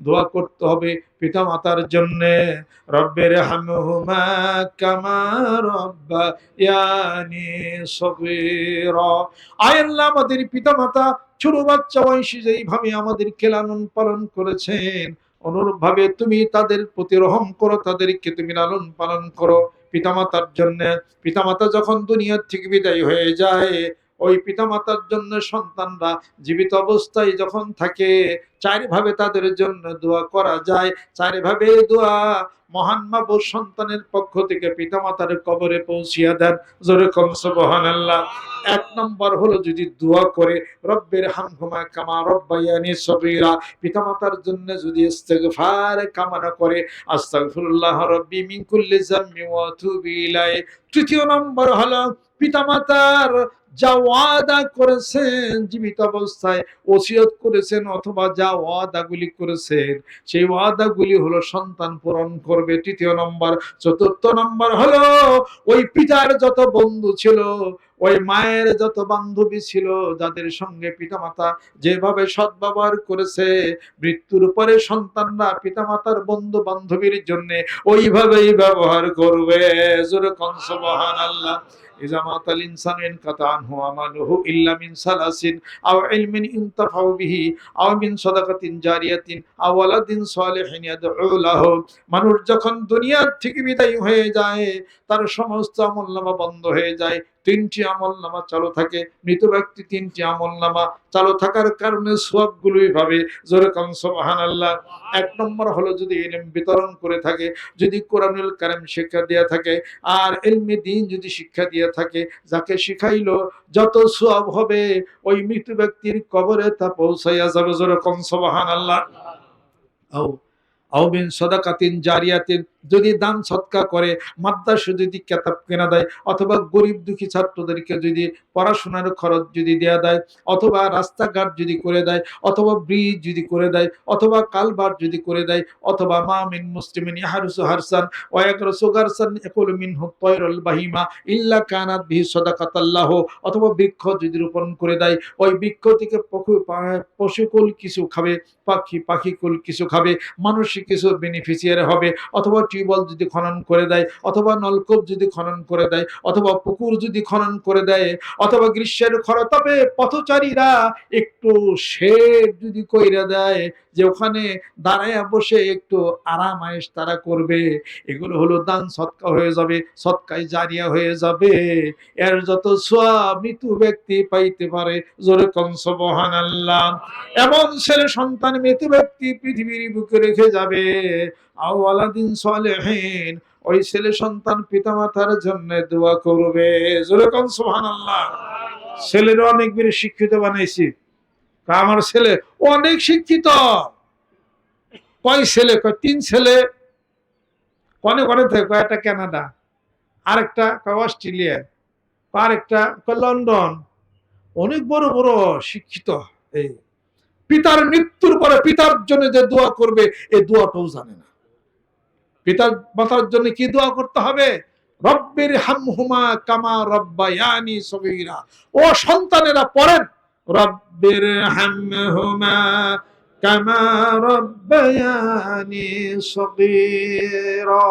দোয়া করতে হবে পিতা মাতার জন্য। রব্বের হামহুমা কামা রব্বা ইয়ানি সগীরা আল্লাহ আমাদের পিতা মাতা ছোট বাচ্চা বয়সী যেইভাবে আমাদেরকে লালন পালন করেছেন অনুরূপ ভাবে তুমি তাদের প্রতি রহম করো, তাদেরকে তুমি লালন পালন করো। পিতামাতার জন্য, পিতামাতা যখন দুনিয়ার থেকে বিদায় হয়ে যায় ওই পিতামাতার জন্য সন্তানরা জীবিত অবস্থায় যখন থাকে, চারিভাবে তাদের জন্য দোয়া করা যায়। চারিভাবে দোয়া মহান মাবুর সন্তানের পক্ষ থেকে পিতামাতার কবরে পৌঁছিয়া দেন। জোরে কম সুবহানাল্লাহ। এক নম্বর হলো যদি দোয়া করে, রব্বের হামহুমা কামা রব্বায়ানি সগীরা। পিতামাতার জন্য যদি ইস্তেগফার কামনা করে, আস্তাগফিরুল্লাহ রব্বি মিন কুল্লি যামবি ওয়া আতুবু ইলাইহি। তৃতীয় নম্বর হলো পিতামাতার যা ওয়াদা করেছেন, জীবিত অবস্থায় ওসিয়ত করেছেন অথবা যা ওয়াদাগুলি করেছেন, সেই ওয়াদাগুলি হলো সন্তান পূরণ করবে। তৃতীয় নম্বর, চতুর্থ নম্বর হলো, ওই পিতার যত বন্ধু ছিল, ওই মায়ের যত বান্ধবী ছিল, যাদের সঙ্গে পিতামাতা যেভাবে সদ্ব্যবহার করেছে, মৃত্যুর পরে সন্তানরা পিতামাতার বন্ধু বান্ধবীর জন্য ওইভাবেই ব্যবহার করবে। জোরে কনসবহান আল্লাহ ইল্লা মিন সালাসিন আও ইলমিন ইনতাফাউ বিহি আও মিন সাদাকাতিন জারিয়াতিন আও ওয়ালাদিন সালিহিন মানুষ যখন দুনিয়ার থেকে বিদায় হয়ে যায়, তার সমস্ত আমলনামা বন্ধ হয়ে যায়। তিনটি আমল নামা চালু থাকে। মৃত ব্যক্তি তিনটি আমলনামা চালু থাকার কারণে সবগুলোই ভাবে। জোরে কম সুবহানাল্লাহ। এক নম্বর হলো যদি ইলম বিতরণ করে থাকে, যদি কোরআনুল কারিম শিক্ষা দেয়া থাকে, আর এলমে দিন যদি শিক্ষা দিয়ে থাকে, যাকে শিখাইলো, যত সব হবে, ওই মৃত ব্যক্তির কবরে তা পৌঁছাইয়া যাবে। যেরকম সবাহান আল্লাহ আও সদাকাতিন জারিয়াতিন, যদি দান সৎকা করে, মাদ্রাসা যদি কেতাব কেনা দেয়, অথবা গরিব দুঃখী ছাত্রদেরকে যদি পড়াশোনার খরচ যদি দেয়া দেয়, অথবা রাস্তাঘাট যদি করে দেয়, অথবা ব্রিজ যদি করে দেয়, অথবা কালভার্ট যদি করে দেয়, অথবা মা মিন মুসলিমিন ইয়াহারুসু হারসান ওয়াকরসু গারসান, ইয়াকুলু মিনহু তায়রুল বাহিমা, ইল্লা কানাত বিহি সাদাকাতাল্লাহ, অথবা বৃক্ষ যদি রোপণ করে দেয়, ওই বৃক্ষ থেকে পশু, পশুকুল কিছু খাবে, পাখি, পাখিকুল কিছু খাবে, মানুষ কিছু বেনিফিশিয়ারি হবে, অথবা টিউবওয়েল যদি খনন করে দেয়, অথবা নলকূপ যদি খনন করে দেয়, অথবা পুকুর যদি খনন করে দেয় অথবা গ্রীষ্মের খরতাপে পথচারীরা একটু শেড যদি কইরা দেয় যে ওখানে দাঁড়ায় বসে একটু আরাম আয়েশ তারা করবে, এগুলো হলো দান সৎকা হয়ে যাবে, সৎকায় জারিয়া হয়ে যাবে। এর যত সোয়া মৃত্যু ব্যক্তি পাইতে পারে, জোরে কনসবহান আল্লাহ এমন ছেলে সন্তান মৃত্যু ব্যক্তি পৃথিবীর বুকে রেখে যাবে। আওয়ালাদিন সালেহীন ওই ছেলে সন্তান পিতামাতার জন্য দোয়া করবে। যেরকম সোহান আল্লাহ ছেলের অনেক বেশি শিক্ষিত বানাইছি। আমার ছেলে অনেক শিক্ষিত। কয় ছেলে? কয় তিন ছেলে। কনে কনে থেকে একটা কানাডা আরেকটা কয় অস্ট্রেলিয়া, আরেকটা কয় লন্ডন। অনেক বড় বড় শিক্ষিত এই। পিতার মৃত্যুর পরে পিতার জন্য যে দোয়া করবে, এই দোয়াটাও জানে না। পিতার মাতার জন্য কি দোয়া করতে হবে? রব্বের হামহুমা কামা রব্বায়ানি সগীরা। ও সন্তানেরা পড়েন, রব্বের হামহুমা কামা রব্বায়ানি সগীরা।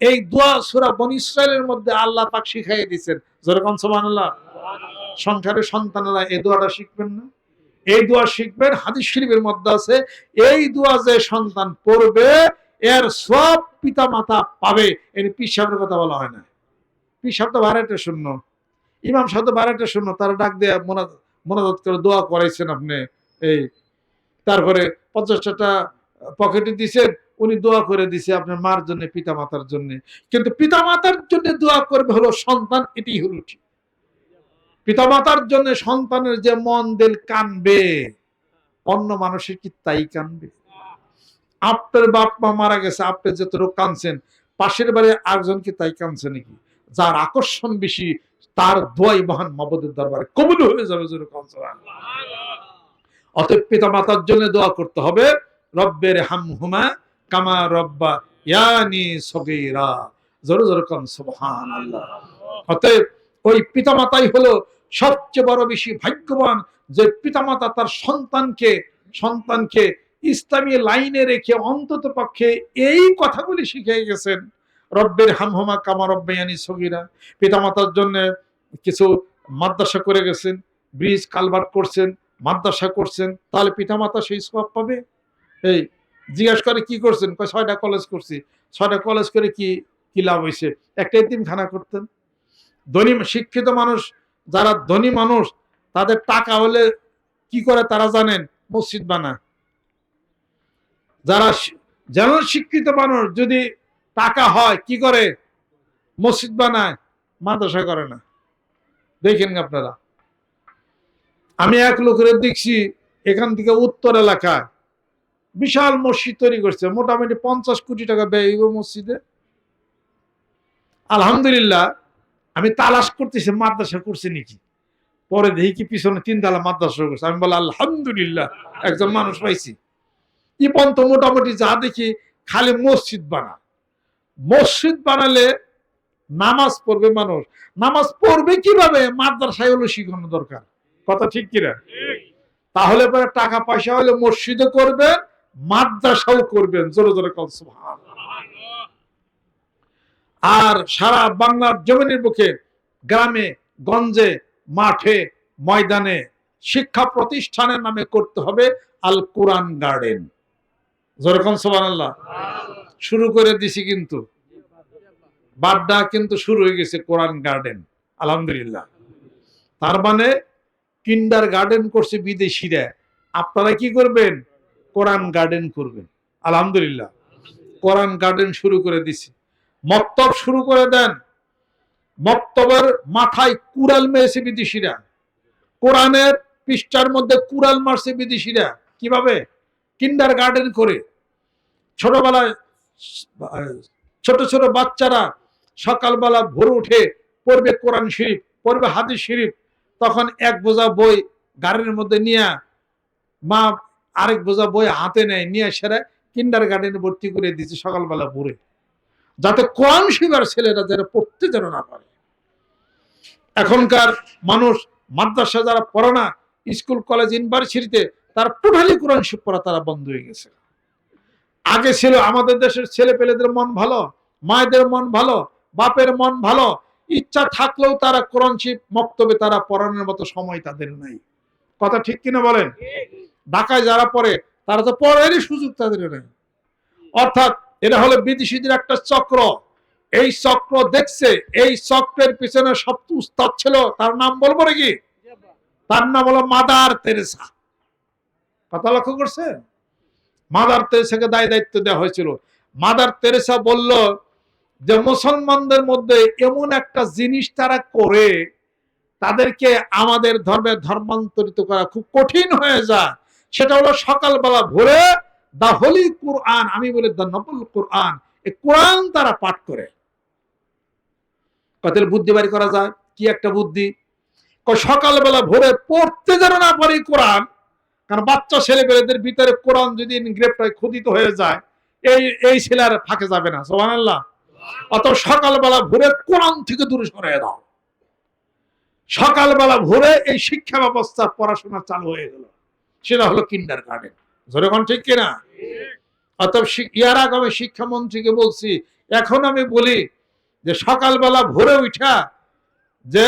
এই দোয়া সূরা বনী ইসরাইলের মধ্যে আল্লাহ পাক শিখাইয়ে দিয়েছেন যেরকম সুবহানাল্লাহ? সংসারে সন্তানেরা এই দোয়াটা শিখবেন না। এই দোয়া শিখবেন, হাদিস শরীফের মধ্যে আছে, এই দোয়া যে সন্তান পড়বে এর সব পিতা মাতা পাবে। এর পিসাবের কথা বলা হয় না। পিসাব তো ভাড়াটা শূন্য। ইমাম সাহেব তো ভাড়াটা শূন্য। তারা ডাক দিয়ে মোনাজাত করে দোয়া করাইছেন আপনি। এই, তারপরে পঞ্চাশটা পকেটে দিছেন, উনি দোয়া করে দিছে আপনার মার জন্য পিতা মাতার জন্য। কিন্তু পিতা মাতার জন্য দোয়া করবে হলো সন্তান এটি হলো ঠিক। পিতা মাতার জন্য সন্তানের যে মন দিল কানবে, অন্য মানুষের কি তাই কানবে? আপনার বাপ মা মারা গেছে, আপনি যতটুকু কানছেন পাশের বাড়ি আরেকজন কি তাই কানছে নাকি? যার আকর্ষণ বেশি, তার দোয়াই মহান মাবদের দরবারে কবুল হয়ে যাবে অতএব পিতা মাতার জন্য দোয়া করতে হবে, রব্বের হামহুমা কামা রব্বা ইয়ানি সগীরা। জোরে জোরে কন সুবহানাল্লাহ। অতএব ওই পিতামাতাই হলো সবচেয়ে বড় বেশি ভাগ্যবান যে পিতামাতা তার সন্তানকে সন্তানকে ইসলামী লাইনে রেখে অন্তত পক্ষে এই কথাগুলি শিখে গেছেন। রব্বের হামহমা কামা রব্বায়ানি সগিরা। পিতামাতার জন্য কিছু মাদ্রাসা করে গেছেন, ব্রিজ কালভার্ট করছেন, মাদ্রাসা করছেন, তাহলে পিতামাতা সেই সব পাবে? এই জিজ্ঞাসা করে কি করছেন? ছয়টা কলেজ করছি। ছয়টা কলেজ করে কি কি লাভ হয়েছে একটা খানা করতেন। ধনী শিক্ষিত মানুষ, যারা ধনী মানুষ, তাদের টাকা হলে কি করে তারা জানেন? মসজিদ বানায়। যারা যেন শিক্ষিত মানুষ যদি টাকা হয়, কি করে? মসজিদ বানায়, মাদ্রাসা করে না। দেখেন আপনারা। আমি এক লোকের দেখছি, এখান থেকে উত্তর এলাকায় বিশাল মসজিদ তৈরি করছে, মোটামুটি পঞ্চাশ কোটি টাকা ব্যয় মসজিদে। আলহামদুলিল্লাহ, আমি তালাশ করতেছি, মাদ্রাসা করছে নাকি? পরে দেখি কি পিছনে তিন তালা মাদ্রাসা করছে আমি বলি আলহামদুলিল্লাহ, একজন মানুষ পাইছি। ই পর্যন্ত মোটামুটি যা দেখি খালি মসজিদ বানা মসজিদ বানালে নামাজ পড়বে মানুষ। নামাজ পড়বে কীভাবে? মাদ্রাসায় হলো শিখানো দরকার। কথা ঠিক কিনা? তাহলে পরে টাকা পয়সা হলে মসজিদও করবেন, মাদ্রাসাও করবেন। জোরে জোরে আর সারা বাংলার জমিনের বুকে, গ্রামে, গঞ্জে, মাঠে, ময়দানে শিক্ষা প্রতিষ্ঠানের নামে করতে হবে আল কোরআন গার্ডেন। যেরকম সোবানাল্লাহ শুরু করে দিছি কিন্তু। বাড্ডা কিন্তু শুরু হয়ে গেছে কোরআন গার্ডেন, আলহামদুলিল্লাহ। তার মানে কিন্ডার গার্ডেন করছে বিদেশিরা। আপনারা কি করবেন? কোরআন গার্ডেন করবেন, আলহামদুলিল্লাহ। কোরআন গার্ডেন শুরু করে দিছি। মক্তব শুরু করে দেন। মক্তবের মাথায় কুড়াল মেরেছে বিদেশিরা। কোরআনের পৃষ্ঠার মধ্যে কুড়াল মারছে বিদেশিরা। কীভাবে? কিন্ডার গার্ডেন করে ছোটবেলায়, ছোট ছোট বাচ্চারা সকালবেলা ভোর উঠে পড়বে কোরআন শরীফ, পড়বে হাদিস শরীফ। তখন এক বোঝা বই গাড়ির মধ্যে নিয়ে মা আরেক বোঝা বই হাতে নেয়, নিয়ে সেরে কিন্ডার গার্ডেনে ভর্তি করে দিচ্ছে সকালবেলা ভোরে। যাতে কোরআন শিবার ছেলেরা যারা পড়তে যেন না পারে। এখনকার মানুষ মাদ্রাসা যারা পড়ে না, স্কুল, কলেজ, ইউনিভার্সিটিতে তারা টোটালি কোরআন শিব পড়া তারা বন্ধ হয়ে গেছে। আগে ছিল আমাদের দেশের ছেলে পেলেদের মন ভালো, মায়েদের মন ভালো, বাপের মন ভালো, ইচ্ছা থাকলেও তারা কোরআন শিব মক্তবে তারা পড়ানোর মতো সময় তাদের নাই। কথা ঠিক কিনা বলেন? ঢাকায় যারা পড়ে, তারা তো পড়ারই সুযোগ তাদের নেই। অর্থাৎ এটা হলো বিদেশিদের একটা চক্র। এই চক্র দেখছে, এই চক্রের পিছনে সবচেয়ে উস্তাদ ছিল, তার নাম বলব নাকি? তার নাম হলো মাদার তেরেসা। কথা লক্ষ্য করছেন? মাদার তেরেসাকে দায় দায়িত্ব দেওয়া হয়েছিল। মাদার তেরেসা বলল যে, মুসলমানদের মধ্যে এমন একটা জিনিস তারা করে, তাদেরকে আমাদের ধর্মে ধর্মান্তরিত করা খুব কঠিন হয়ে যায়। সেটা হলো সকালবেলা ভোরে দা হোলি কোরআন আমি বলি দা নবল কোরআন এই কোরআন তারা পাঠ করে। কত বুদ্ধি বাড়ি করা যায়? কি একটা বুদ্ধি? সকালবেলা ভোরে পড়তে যেন না পারি কোরআন কারণ বাচ্চা ছেলেপেলেদের ভিতরে কোরআন যদি গ্রেপ্তার খোদিত হয়ে যায়, এই এই ছেলে আর ফাঁকে যাবে না সোহান আল্লাহ অত সকালবেলা ভোরে কোরআন থেকে দূরে সরে দাও। সকালবেলা ভোরে এই শিক্ষা ব্যবস্থা পড়াশোনা চালু হয়ে গেল। সেটা হলো কিন্ডার গার্ডেন ধরে কোন ঠিক কিনা? অতএব ইয়ার আগে আমি শিক্ষামন্ত্রীকে বলছি, এখন আমি বলি যে সকালবেলা ভোরে উঠা যে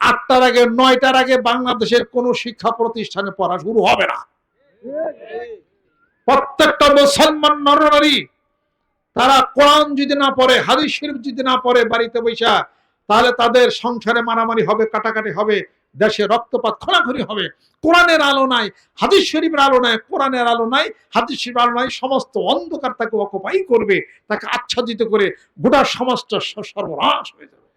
আটটার আগে, নয়টার আগে বাংলাদেশের কোন শিক্ষা প্রতিষ্ঠানে পড়া শুরু হবে না। প্রত্যেকটা মুসলমান নরনারী, তারা কোরআন যদি না পড়ে, হাদিস শরীফ যদি না পড়ে বাড়িতে বৈশা, তাহলে তাদের সংসারে মারামারি হবে, কাটাকাটি হবে, দেশে রক্তপাত খোলাখুরি হবে। কোরআনের আলো নাই, হাদিস শরীফের আলো নাই, কোরআনের আলো নাই, হাদিস শরীফের আলো নাই, সমস্ত অন্ধকার তাকে অকুপাই করবে, তাকে আচ্ছাদিত করে গোটা সমাজটা সর্বনাশ হয়ে যাবে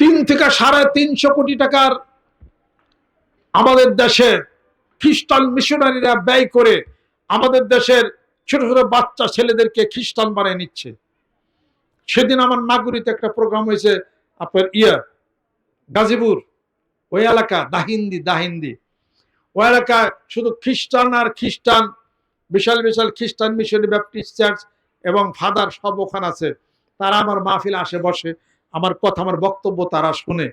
তিন থেকে সাড়ে তিনশো কোটি টাকার আমাদের দেশে খ্রিস্টান মিশনারিরা ব্যয় করে আমাদের দেশের ছোট ছোট বাচ্চা ছেলেদেরকে খ্রিস্টান বানিয়ে নিচ্ছে। সেদিন আমার নাগরিক একটা প্রোগ্রাম হয়েছে, আপনার ইয়া, গাজীপুর, ওই এলাকা, দাহিন্দি দাহিন্দি। ওই এলাকায় শুধু খ্রিস্টান আর খ্রিস্টান, বিশাল বিশাল খ্রিস্টান মিশনারি ব্যাপটিস্ট চার্চ এবং ফাদার সব ওখানে আছে। তারা আমার মাহফিল আসে, বসে। আমার কথা, আমার বক্তব্য তারা শুনে।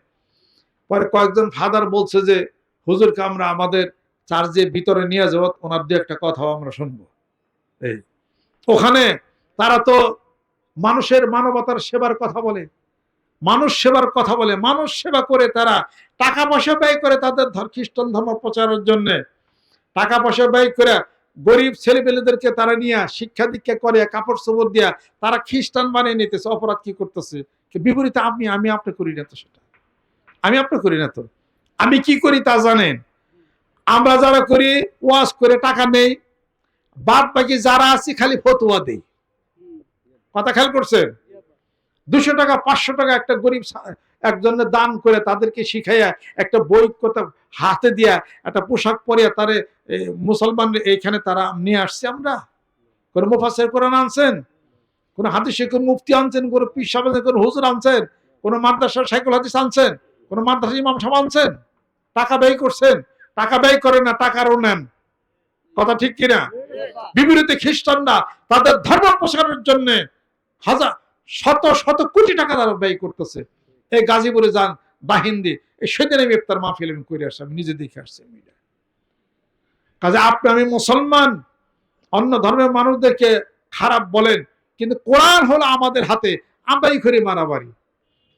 পরে কয়েকজন ফাদার বলছে যে, হুজুরকে আমরা আমাদের চার্জে ভিতরে নিয়ে যাব, ওনার দু একটা কথাও আমরা শুনব। এই। ওখানে তারা তো মানুষের মানবতার সেবার কথা বলে। মানুষ সেবার কথা বলে। মানুষ সেবা করে তারা। টাকা পয়সা ব্যয় করে তাদের খ্রিস্টান ধর্ম প্রচারের জন্য। টাকা পয়সা ব্যয় করে গরিব ছেলেপেলেদেরকে তারা নিয়ে শিক্ষা দীক্ষা করে, কাপড় চোপড় দিয়া তারা খ্রিস্টান বানিয়ে নিতেছে, অপরাধ কি করতেছে? বিপরীতে, আপনি, আমি আপনি করি না তো সেটা। আমি আপনি করি না তো। আমি কি করি তা জানেন? আমরা যারা করি ওয়াশ করে টাকা নেই বাদ বাকি যারা আছি খালি ফতুয়া দেই। কথা খেয়াল করছেন? দুশো টাকা, পাঁচশো টাকা একটা গরিব একজনের দান করে তাদেরকে শিখাইয়া একটা বই কথা হাতে দিয়া একটা পোশাক পরিয়া তারে মুসলমান এইখানে তারা নিয়ে আসছে আমরা। কোন মুফাসের কোরআন আনছেন? কোন হাদিস কোন মুফতি আনছেন? কোন পীর সাহেব কোন হুজুর আনছেন? কোন মাদ্রাসার সাইকুল হাদিস আনছেন? কোন মাদ্রাসা ইমাম সাহেব আনছেন? টাকা ব্যয় করছেন? টাকা ব্যয় করেন না টাকারও নেন। কথা ঠিক কিনা? বিপরীতে খ্রিস্টানরা তাদের ধর্ম প্রসারের জন্য হাজার, শত শত কোটি টাকা তারা ব্যয় করতেছে। এই গাজীপুরে যান বাহিন্দি সেদিন আমি ইফতার মাহফিল আমি করে আসছি, আমি নিজে দেখে আসছি মিডিয়া কাজে আপনি, আমি মুসলমান, অন্য ধর্মের মানুষদেরকে খারাপ বলেন, কিন্তু কোরআন হলো আমাদের হাতে, আমরাই করি মারামারি,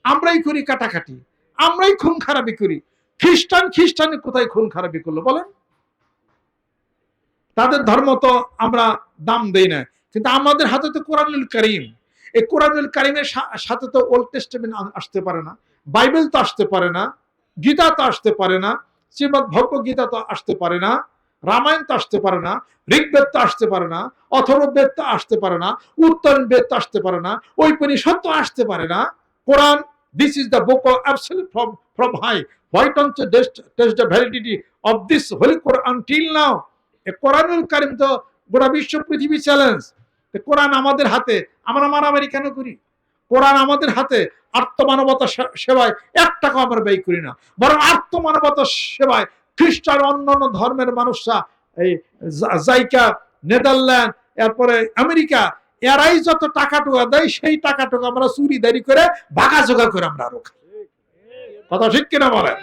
আমরাই করি কাটাকাটি, আমরাই খুন খারাপি করি। খ্রিস্টান খ্রিস্টান কোথায় খুন খারাপি করল বলেন? তাদের ধর্ম তো আমরা দাম দেই না, কিন্তু আমাদের হাতে তো কোরআনুল করিম, এই কোরআনুল করিমের সাথে তো ওল্ড টেস্টমেন্ট আসতে পারে না। বাইবেল তো আসতে পারে না, গীতা তো আসতে পারে না, শ্রীমদ ভগবত গীতা তো আসতে পারে না, রামায়ণ তো আসতে পারে না, ঋগ্বেদ তো আসতে পারে না অথর্ববেদ তো আসতে পারে না, উত্তর বেদ তো আসতে পারে না ঐপনিষদ তো আসতে পারে না, Quran this is the book from high why don't test the validity of this holy Quran till now কোরআনুল কারিম তো গোটা বিশ্ব পৃথিবী চ্যালেঞ্জ কোরআন আমাদের হাতে, আমরা মারামারি কেন করি? কোরআন আমাদের হাতে আত্মমানবতা সেবায় এক টাকা আমরা ব্যয় করি না। বরং আত্মমানবতা সেবায় খ্রিস্টান অন্যান্য ধর্মের মানুষরা এই জাইকা, নেদারল্যান্ড, এরপরে আমেরিকা, এরাই যত টাকা টুকা দেয়, সেই টাকা টুকা আমরা চুরি দারি করে বাগা জোগা করে আমরা আরও কথা ঠিক কিনা বলেন?